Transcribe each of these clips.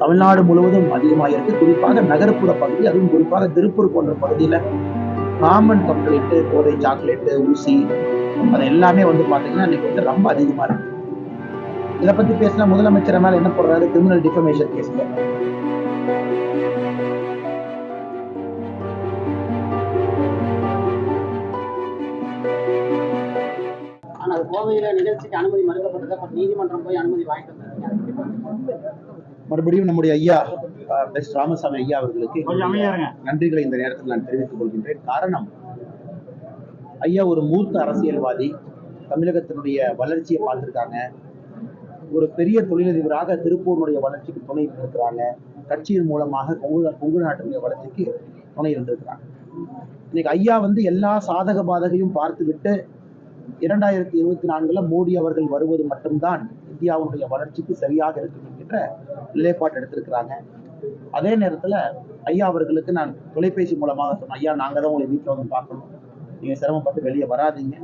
தமிழ்நாடு முழுவதும் அதிகமாக இருக்கு. குறிப்பாக நகர்ப்புற பகுதி அதுவும் குறிப்பாக திருப்பூர் போன்ற பகுதியில காமன் கம்ப்ளைண்ட்டு கோதை சாக்லேட்டு ஊசி அது எல்லாமே வந்து பாத்தீங்கன்னா இன்னைக்கு வந்து ரொம்ப அதிகமா இருக்கு. இதை பத்தி பேசினா முதலமைச்சர் மேல என்ன போடுறாரு? கிரிமினல் டிஃபமேஷன் கேஸ் ஆனா அது கோவையில நிகழ்ச்சிக்கு அனுமதி மறுக்கப்பட்டது நீதிமன்றம் போய் அனுமதி வாங்கிட்டு வந்தாங்க மறுபடியும் நம்முடைய ஐயா பெஸ்ட் ராமசாமி ஐயா அவர்களுக்கு. நன்றிகளை இந்த நேரத்தில் நான் தெரிவித்துக் கொள்கின்றேன். காரணம் ஐயா ஒரு மூத்த அரசியல்வாதி தமிழகத்தினுடைய வளர்ச்சியை பார்த்திருக்காங்க. ஒரு பெரிய தொழிலதிபராக திருப்பூருடைய வளர்ச்சிக்கு துணை இருந்திருக்கிறாங்க கட்சியின் மூலமாக கொங்கு கொங்கு நாட்டினுடைய வளர்ச்சிக்கு துணை இருந்திருக்கிறாங்க இன்னைக்கு ஐயா வந்து எல்லா சாதக பாதகையும் பார்த்துவிட்டு இரண்டாயிரத்தி இருபத்தி நான்குல மோடி அவர்கள் வருவது மட்டும்தான் இந்தியாவுடைய வளர்ச்சிக்கு சரியாக இருக்கும் என்ற நிலைப்பாடு எடுத்திருக்கிறாங்க. அதே நேரத்துல ஐயா அவர்களுக்கு நான் தொலைபேசி மூலமாக சொன்னேன் ஐயா நாங்க தான் உங்களை வீட்டில் வந்து பார்க்கணும். நீங்க சிரமப்பட்டு வெளியே வராதீங்க.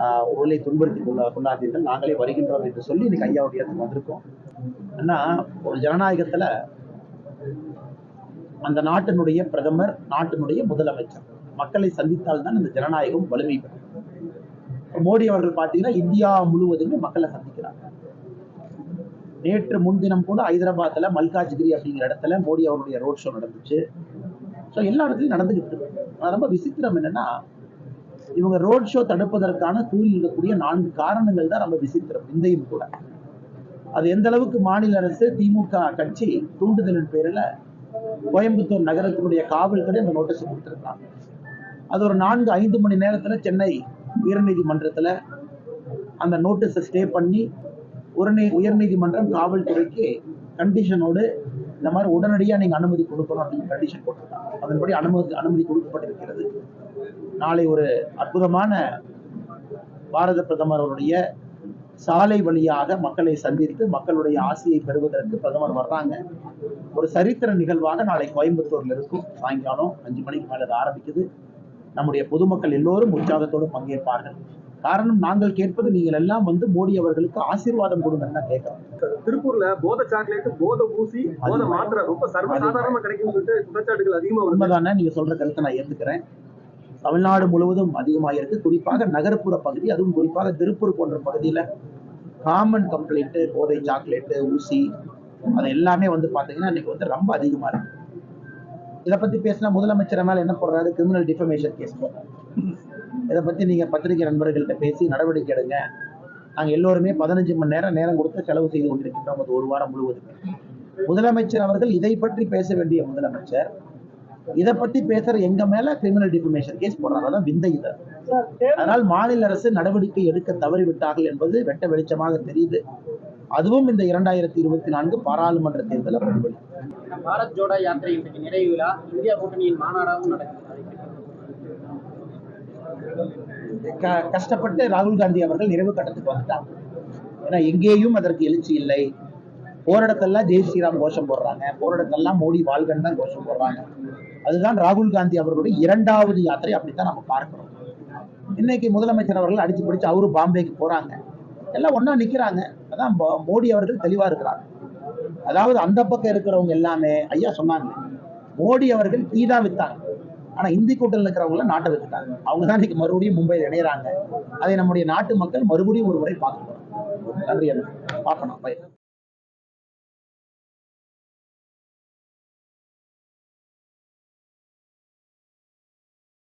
ஆஹ் உங்களை துன்புறுத்தி கொள்ள கொள்ளாதீர்கள். நாங்களே வருகின்றோம் என்று சொல்லி இன்னைக்கு ஐயாவுடைய இடத்துக்கு வந்திருக்கோம். ஏன்னா ஒரு ஜனநாயகத்துல அந்த நாட்டினுடைய பிரதமர் நாட்டினுடைய முதலமைச்சர். மக்களை சந்தித்தால் தான் ஜனநாயகம் வலிமை பெறும். மோடி அவர்கள் பார்த்தீங்கன்னா இந்தியா முழுவதுமே மக்களை சந்திக்கிறாங்க நேற்று முன்தினம் கூட ஹைதராபாத்தில் மல்காஜ்கிரி அப்படிங்கிற இடத்துல மோடி அவருடைய ரோட் ஷோ நடந்துச்சு. ஸோ எல்லா இடத்துலையும் நடந்துக்கிட்டு இருக்கு. ரொம்ப விசித்திரம் என்னன்னா இவங்க ரோட் ஷோ தடுப்பதற்கான கூறி இருக்கக்கூடிய நான்கு காரணங்கள் தான் ரொம்ப விசித்திரம் இந்தையும் கூட. அது எந்த அளவுக்கு மாநில அரசு திமுக கட்சி தூண்டுதலின் பேரில் கோயம்புத்தூர் நகரத்தினுடைய காவல்துறை அந்த நோட்டீஸ் கொடுத்துருக்காங்க. அது ஒரு நான்கு ஐந்து மணி நேரத்தில் சென்னை உயர்நீதிமன்றத்தில் அந்த நோட்டீஸை ஸ்டே பண்ணி உடனே உயர்நீதிமன்றம் காவல்துறைக்கு கண்டிஷனோடு இந்த மாதிரி உடனடியாக நீங்கள் அனுமதி கொடுக்கணும் அப்படின்னு கண்டிஷன் போட்டிருக்காங்க. அதன்படி அனுமதி அனுமதி கொடுக்கப்பட்டிருக்கிறது. நாளை ஒரு அற்புதமான பாரத பிரதமர் அவருடைய சாலை வழியாக மக்களை சந்தித்து மக்களுடைய ஆசையை பெறுவதற்கு பிரதமர் வர்றாங்க. ஒரு சரித்திர நிகழ்வாக நாளை கோயம்புத்தூர்ல இருக்கும். சாயங்காலம் அஞ்சு மணிக்கு மேலே ஆரம்பிக்குது. நம்முடைய பொதுமக்கள் எல்லோரும் உற்சாகத்தோடு பங்கேற்பார்கள். காரணம் நாங்கள் கேட்பது நீங்கள் எல்லாம் வந்து மோடி அவர்களுக்கு ஆசீர்வாதம் கொடுங்கன்னு தான் கேட்கிறோம் திருப்பூர்ல போதை சாக்லேட் போதை ஊசி போதை மாத்திரை ரொம்ப சர்வசாதாரணமா கிடைக்கும் சொல்லிட்டு குற்றச்சாட்டுகள் அதிகமா உண்மைதானே? நீங்க சொல்ற கருத்தை நான் ஏத்துக்கிறேன். தமிழ்நாடு முழுவதும் அதிகமாக இருக்கு. குறிப்பாக நகர்ப்புற பகுதி அதுவும் குறிப்பாக திருப்பூர் போன்ற பகுதியில காமன் கம்ப்ளைண்ட்டு போதை சாக்லேட்டு ஊசி அது எல்லாமே வந்து பாத்தீங்கன்னா இன்னைக்கு வந்து ரொம்ப அதிகமா இருக்கு. இதை பத்தி பேசினா முதலமைச்சர் மேல என்ன போடுறாரு? கிரிமினல் டிஃபமேஷன் கேஸ் போடுறாரு. இதை பற்றி நீங்கள் பத்திரிகை நண்பர்கள்ட்ட பேசி நடவடிக்கை எடுங்க. நாங்கள் எல்லோருமே பதினஞ்சு மணி நேரம் நேரம் கொடுத்து செலவு செய்து கொண்டிருக்கின்றோம். அது ஒரு வாரம் முழுவதுமே. முதலமைச்சர் அவர்கள் இதை பற்றி பேச வேண்டிய முதலமைச்சர். இதை பற்றி பேசுற எங்க மேல கிரிமினல் டிஃபமேஷன் கேஸ் போடுறாங்க அதான் விந்தை இது. அதனால் மாநில அரசு நடவடிக்கை எடுக்க தவறிவிட்டார்கள் என்பது வெட்ட வெளிச்சமாக தெரியுது. அதுவும் இந்த இரண்டாயிரத்தி இருபத்தி நான்கு பாராளுமன்ற தேர்தலில் பிரதிபலிக்கும். பாரத் ஜோடா யாத்திரை இன்றைக்கு நிறைவு விழா இந்தியா கூட்டணியின் மாநாடாகவும் நடக்கிறது. க- கஷ்டப்பட்டு ராகுல் காந்தி அவர்கள் நிறைவு கட்டத்துக்கு வந்துட்டாங்க. ஏன்னா எங்கேயும் அதற்கு எழுச்சி இல்லை. போராட்டத்தெல்லாம் ஜெய் ஸ்ரீராம் கோஷம் போடுறாங்க. போரிடத்தெல்லாம் மோடி வாழ்கன் தான் கோஷம் போடுறாங்க. அதுதான் ராகுல் காந்தி அவர்களுடைய இரண்டாவது யாத்திரை அப்படித்தான் நம்ம பார்க்கிறோம். இன்னைக்கு முதலமைச்சர் அவர்கள் அடிச்சு பிடிச்சு அவரும் பாம்பேக்கு போறாங்க. எல்லாம் ஒன்னா நிக்கிறாங்க. அதான் மோடி அவர்கள் தெளிவா இருக்கிறாங்க. அதாவது அந்த பக்கம் இருக்கிறவங்க எல்லாமே ஐயா சொன்னாங்க மோடி அவர்கள் டீ தான் வித்தாங்க. ஆனால் இந்தி கூட்டத்தில் இருக்கிறவங்கள நாட்டை வித்துட்டாங்க அவங்க தான் இன்னைக்கு மறுபடியும் மும்பையில் இணையிறாங்க. அதை நம்முடைய நாட்டு மக்கள் மறுபடியும் ஒரு முறை பார்க்கணும் நன்றி அண்ணா. பார்க்கணும். பை